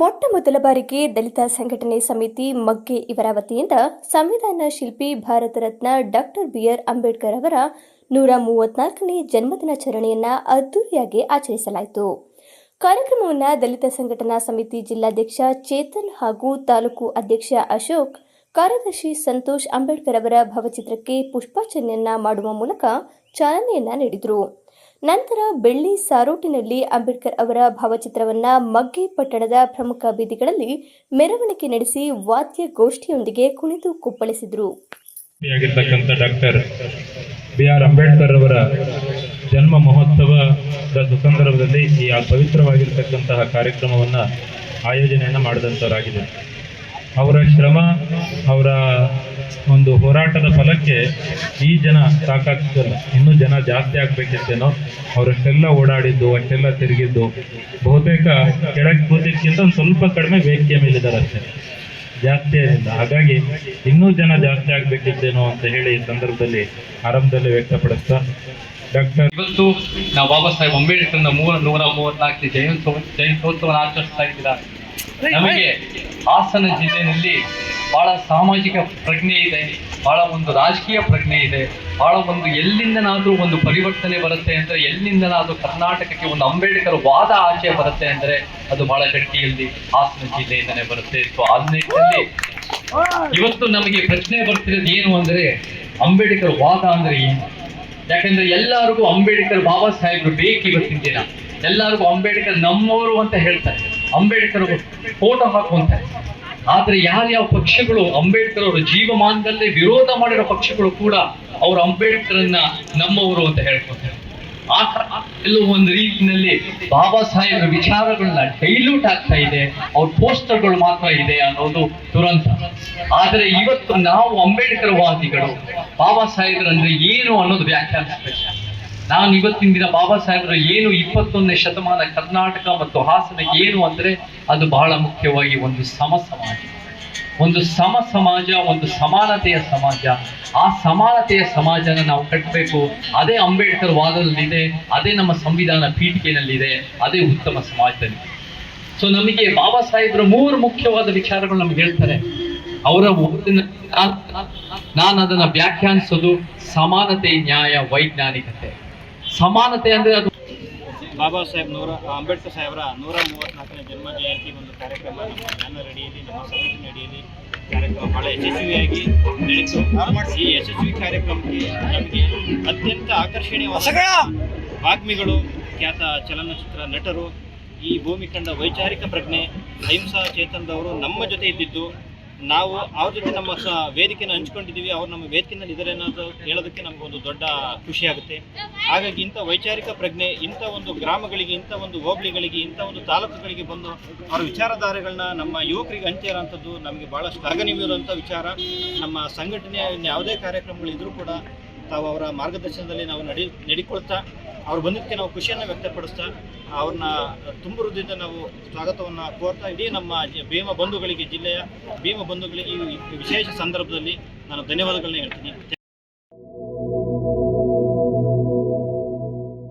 ಮೊಟ್ಟ ಮೊದಲ ಬಾರಿಗೆ ದಲಿತ ಸಂಘಟನೆ ಸಮಿತಿ ಮಗ್ಗೆ ಇವರ ವತಿಯಿಂದ ಸಂವಿಧಾನ ಶಿಲ್ಪಿ Bharat Ratna doctor B R Ambedkar ಅವರ ನೂರ ಮೂವತ್ನಾಲ್ಕನೇ ಜನ್ಮದಿನಾಚರಣೆಯನ್ನ ಅದ್ದೂರಿಯಾಗಿ ಆಚರಿಸಲಾಯಿತು. ಕಾರ್ಯಕ್ರಮವನ್ನು ದಲಿತ ಸಂಘಟನಾ ಸಮಿತಿ ಜಿಲ್ಲಾಧ್ಯಕ್ಷ ಚೇತನ್ ಹಾಗೂ ತಾಲೂಕು ಅಧ್ಯಕ್ಷ ಅಶೋಕ್, ಕಾರ್ಯದರ್ಶಿ ಸಂತೋಷ್ ಅಂಬೇಡ್ಕರ್ ಅವರ ಭಾವಚಿತ್ರಕ್ಕೆ ಪುಷ್ಪಾರ್ಚನೆಯನ್ನ ಮಾಡುವ ಮೂಲಕ ಚಾಲನೆಯನ್ನ ನೀಡಿದರು. ನಂತರ ಬೆಳ್ಳಿ ಸಾರೋಟಿನಲ್ಲಿ ಅಂಬೇಡ್ಕರ್ ಅವರ ಭಾವಚಿತ್ರವನ್ನ ಮಗ್ಗೆ ಪಟ್ಟಣದ ಪ್ರಮುಖ ಬೀದಿಗಳಲ್ಲಿ ಮೆರವಣಿಗೆ ನಡೆಸಿ ವಾದ್ಯ ಗೋಷ್ಠಿಯೊಂದಿಗೆ ಕುಣಿದು ಕುಪ್ಪಳಿಸಿದರು. ಡಾಕ್ಟರ್ ಬಿ ಆರ್ ಅಂಬೇಡ್ಕರ್ ಅವರ ಜನ್ಮ ಮಹೋತ್ಸವದ ಸಂದರ್ಭದಲ್ಲಿ ಈ ಪವಿತ್ರವಾಗಿರ್ತಕ್ಕಂತಹ ಕಾರ್ಯಕ್ರಮವನ್ನು ಆಯೋಜನೆಯನ್ನು ಮಾಡಿದಂಥವರಾಗಿದೆ ಅವರ ಶ್ರಮ, ಅವರ ಒಂದು ಹೋರಾಟದ ಫಲಕ್ಕೆ ಈ ಜನ ಸಾಕಾಗ್ತಿಲ್ಲ ಇನ್ನೂ ಜನ ಜಾಸ್ತಿ ಆಗ್ಬೇಕಿತ್ತೇನೋ ಅವರಷ್ಟೆಲ್ಲ ಓಡಾಡಿದ್ದು, ಅಷ್ಟೆಲ್ಲ ತಿರುಗಿದ್ದು, ಬಹುತೇಕ ಕೆಳಗೆ ಕೂತಿದ್ಕಿಂತ ಒಂದು ಸ್ವಲ್ಪ ಕಡಿಮೆ ವೇದಿಕೆ ಮೇಲಿದ್ದಾರೆ ಅಷ್ಟೇ. ಜಾಸ್ತಿ ಏನಿಲ್ಲ. ಹಾಗಾಗಿ ಇನ್ನೂ ಜನ ಜಾಸ್ತಿ ಆಗ್ಬೇಕಿತ್ತೇನೋ ಅಂತ ಹೇಳಿ ಈ ಸಂದರ್ಭದಲ್ಲಿ ಆರಂಭದಲ್ಲಿ ವ್ಯಕ್ತಪಡಿಸ್ತಾ ಡಾಕ್ಟರ್ ಇವತ್ತು ನಾವು ಬಾಬಾ ಸಾಹೇಬ್ ಅಂಬೇಡ್ಕರ್ನ ಮೂರ ನೂರ ಮೂವತ್ನಾಲ್ಕು ಜಯಂತೋತ್ಸವ ಆಚರಿಸ್ತಾ ಇದ್ದಾರೆ? ನಮಗೆ ಹಾಸನ ಜಿಲ್ಲೆಯಲ್ಲಿ ಬಹಳ ಸಾಮಾಜಿಕ ಪ್ರಜ್ಞೆ ಇದೆ, ಬಹಳ ಒಂದು ರಾಜಕೀಯ ಪ್ರಜ್ಞೆ ಇದೆ, ಬಹಳ ಒಂದು ಎಲ್ಲಿಂದನಾದ್ರೂ ಒಂದು ಪರಿವರ್ತನೆ ಬರುತ್ತೆ ಅಂದ್ರೆ, ಎಲ್ಲಿಂದನಾದ್ರೂ ಕರ್ನಾಟಕಕ್ಕೆ ಒಂದು ಅಂಬೇಡ್ಕರ್ ವಾದ ಆಚೆ ಬರುತ್ತೆ ಅಂದ್ರೆ, ಅದು ಬಹಳ ಗಟ್ಟಿಯಲ್ಲಿ ಹಾಸನ ಜಿಲ್ಲೆಯಿಂದನೇ ಬರುತ್ತೆ. ಸೊ ನಿಟ್ಟಿನಲ್ಲಿ ಇವತ್ತು ನಮಗೆ ಪ್ರಶ್ನೆ ಬರ್ತಿರೋದು ಏನು ಅಂದ್ರೆ, ಅಂಬೇಡ್ಕರ್ ವಾದ ಅಂದ್ರೆ ಏನು? ಯಾಕಂದ್ರೆ ಎಲ್ಲರಿಗೂ ಅಂಬೇಡ್ಕರ್ ಬಾಬಾ ಸಾಹೇಬ್ರು ಬೇಕು ಇವತ್ತಿನ ದಿನ. ಎಲ್ಲರಿಗೂ ಅಂಬೇಡ್ಕರ್ ನಮ್ಮವರು ಅಂತ ಹೇಳ್ತಾರೆ. ಅಂಬೇಡ್ಕರ್ ಫೋಟೋ ಹಾಕುವಂತೆ. ಆದ್ರೆ ಯಾರ್ಯಾವ ಪಕ್ಷಗಳು ಅಂಬೇಡ್ಕರ್ ಅವರ ಜೀವಮಾನದಲ್ಲೇ ವಿರೋಧ ಮಾಡಿರೋ ಪಕ್ಷಗಳು ಕೂಡ ಅವರು ಅಂಬೇಡ್ಕರನ್ನ ನಮ್ಮವರು ಅಂತ ಹೇಳ್ಕೊತಾರೆ. ಆ ಎಲ್ಲೋ ಒಂದು ರೀತಿಯಲ್ಲಿ ಬಾಬಾ ಸಾಹೇಬ್ರ ವಿಚಾರಗಳನ್ನ ಡೈಲ್ಯೂಟ್ ಆಗ್ತಾ ಇದೆ, ಅವ್ರ ಪೋಸ್ಟರ್ಗಳು ಮಾತ್ರ ಇದೆ ಅನ್ನೋದು ದುರಂತ. ಆದರೆ ಇವತ್ತು ನಾವು ಅಂಬೇಡ್ಕರ್ ವಾದಿಗಳು ಬಾಬಾ ಸಾಹೇಬ್ರಂದ್ರೆ ಏನು ಅನ್ನೋದು ವ್ಯಾಖ್ಯಾನಿಸ್ಬೇಕು. ನಾನು ಇವತ್ತಿನ ದಿನ ಬಾಬಾ ಸಾಹೇಬ್ರ ಏನು ಇಪ್ಪತ್ತೊಂದನೇ ಶತಮಾನ ಕರ್ನಾಟಕ ಮತ್ತು ಹಾಸನ ಏನು ಅಂದ್ರೆ ಅದು ಬಹಳ ಮುಖ್ಯವಾಗಿ ಒಂದು ಸಮ ಸಮಾಜ ಒಂದು ಸಮ ಸಮಾಜ ಒಂದು ಸಮಾನತೆಯ ಸಮಾಜ. ಆ ಸಮಾನತೆಯ ಸಮಾಜನ ನಾವು ಕಟ್ಟಬೇಕು. ಅದೇ ಅಂಬೇಡ್ಕರ್ ವಾದದಲ್ಲಿದೆ, ಅದೇ ನಮ್ಮ ಸಂವಿಧಾನ ಪೀಠಿಕೆಯಲ್ಲಿದೆ, ಅದೇ ಉತ್ತಮ ಸಮಾಜದಲ್ಲಿ. ಸೊ ನಮಗೆ ಬಾಬಾ ಸಾಹೇಬ್ರ ಮೂರು ಮುಖ್ಯವಾದ ವಿಚಾರಗಳು ನಮ್ಗೆ ಹೇಳ್ತಾರೆ. ಅವರ ನಾನು ಅದನ್ನ ವ್ಯಾಖ್ಯಾನಿಸೋದು ಸಮಾನತೆ, ನ್ಯಾಯ, ವೈಜ್ಞಾನಿಕತೆ. ಸಮಾನತೆ ಅಂದ್ರೆ ಅದು ಬಾಬಾ ಸಾಹೇಬ್ ನೂರ, ಅಂಬೇಡ್ಕರ್ ಸಾಹೇಬರ ನೂರ ಮೂವತ್ನಾಲ್ಕನೇ ಜನ್ಮ ಜಯಂತಿ ಒಂದು ಕಾರ್ಯಕ್ರಮ ನಮ್ಮ ರೆಡಿ ಅಡಿಯಲ್ಲಿ ನಮ್ಮ ಸಂಘಟನೆ ಅಡಿಯಲ್ಲಿ ಕಾರ್ಯಕ್ರಮ ಬಹಳ ಯಶಸ್ವಿಯಾಗಿ ನಡೆಯಿತು ಈ ಯಶಸ್ವಿ ಕಾರ್ಯಕ್ರಮಕ್ಕೆ ನಮಗೆ ಅತ್ಯಂತ ಆಕರ್ಷಣೀಯವಾದ ವಾಗ್ಮಿಗಳು, ಖ್ಯಾತ ಚಲನಚಿತ್ರ ನಟರು, ಈ ಭೂಮಿ ಕಂಡ ವೈಚಾರಿಕ ಪ್ರಜ್ಞೆ, ಅಹಿಂಸಾ ಚೇತನದವರು ನಮ್ಮ ಜೊತೆ ಇದ್ದಿದ್ದು. ನಾವು ಅವ್ರ ಜೊತೆ ನಮ್ಮ ವೇದಿಕೆಯನ್ನು ಹಂಚ್ಕೊಂಡಿದ್ದೀವಿ, ಅವ್ರು ನಮ್ಮ ವೇದಿಕೆನಲ್ಲಿ ಇದ್ದಾರೆ ಅನ್ನೋದು ಹೇಳೋದಕ್ಕೆ ಒಂದು ದೊಡ್ಡ ಖುಷಿ ಆಗುತ್ತೆ. ಹಾಗಾಗಿ ಇಂಥ ವೈಚಾರಿಕ ಪ್ರಜ್ಞೆ, ಇಂಥ ಒಂದು ಗ್ರಾಮಗಳಿಗೆ, ಇಂಥ ಒಂದು ಹೋಬಳಿಗಳಿಗೆ, ಇಂಥ ಒಂದು ತಾಲೂಕುಗಳಿಗೆ ಬಂದು ಅವರ ವಿಚಾರಧಾರೆಗಳನ್ನ ನಮ್ಮ ಯುವಕರಿಗೆ ಹಂಚಿರೋಂಥದ್ದು ನಮಗೆ ಭಾಳ ಶ್ಲಾಘನೀಯವಿರುವಂಥ ವಿಚಾರ. ನಮ್ಮ ಸಂಘಟನೆಯ ಯಾವುದೇ ಕಾರ್ಯಕ್ರಮಗಳಿದ್ರೂ ಕೂಡ ತಾವು ಅವರ ಮಾರ್ಗದರ್ಶನದಲ್ಲಿ ನಾವು ನಡಿ, ನಡಿಕೊಳ್ತಾ ಅವ್ರು ಬಂದಿದ್ದಕ್ಕೆ ನಾವು ಖುಷಿಯನ್ನು ವ್ಯಕ್ತಪಡಿಸ್ತಾ, ಅವ್ರನ್ನ ತುಂಬ ಹೃದಯದಿಂದ ನಾವು ಸ್ವಾಗತವನ್ನು ಕೋರ್ತಾ ಇಡೀ ನಮ್ಮ ಭೀಮ ಬಂಧುಗಳಿಗೆ, ಜಿಲ್ಲೆಯ ಭೀಮ ಬಂಧುಗಳಿಗೆ ಈ ವಿಶೇಷ ಸಂದರ್ಭದಲ್ಲಿ ನಾನು ಧನ್ಯವಾದಗಳನ್ನ ಹೇಳ್ತೀನಿ.